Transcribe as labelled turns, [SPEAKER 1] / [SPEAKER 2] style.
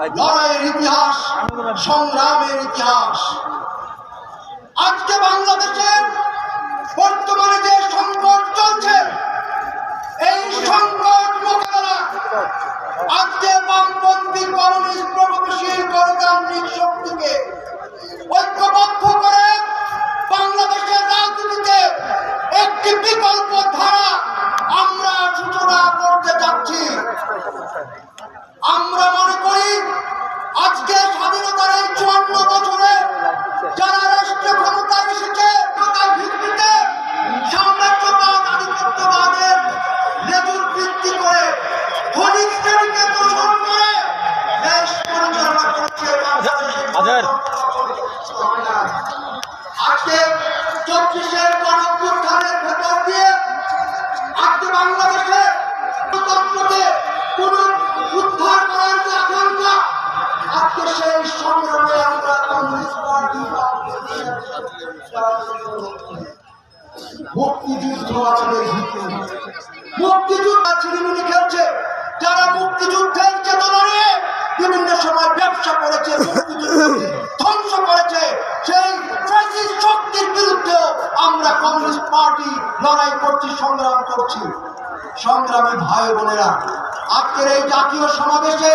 [SPEAKER 1] লড়াইয়ের ইতিহাস, সংগ্রামের ইতিহাস। আজকে বাংলাদেশের বর্তমানে যে সংকট চলছে, এই সংকট মোকাবেলা, আজকে বামপন্থী কমিউনিস্ট প্রগতিশীল গণতান্ত্রিক শক্তিকে ঐক্যবদ্ধ করে বাংলাদেশের রাজনীতিতে একটি বিকল্প ধারা আমরা সূচনা করতে যাচ্ছি। আমরা পার্টি মুক্তিযুদ্ধ খেলছে যারা মুক্তিযুদ্ধের চেতনা নিয়ে বিভিন্ন সময় ব্যবসা করেছে ধ্বংস করেছে। সেই ফ্যাসিস্ট শক্তির বিরুদ্ধে আমরা কমিউনিস্ট পার্টি লড়াই করছি, সংগ্রাম করছি। সংগ্রামী ভাই বোনেরা, আজকের এই জাতীয় সমাবেশে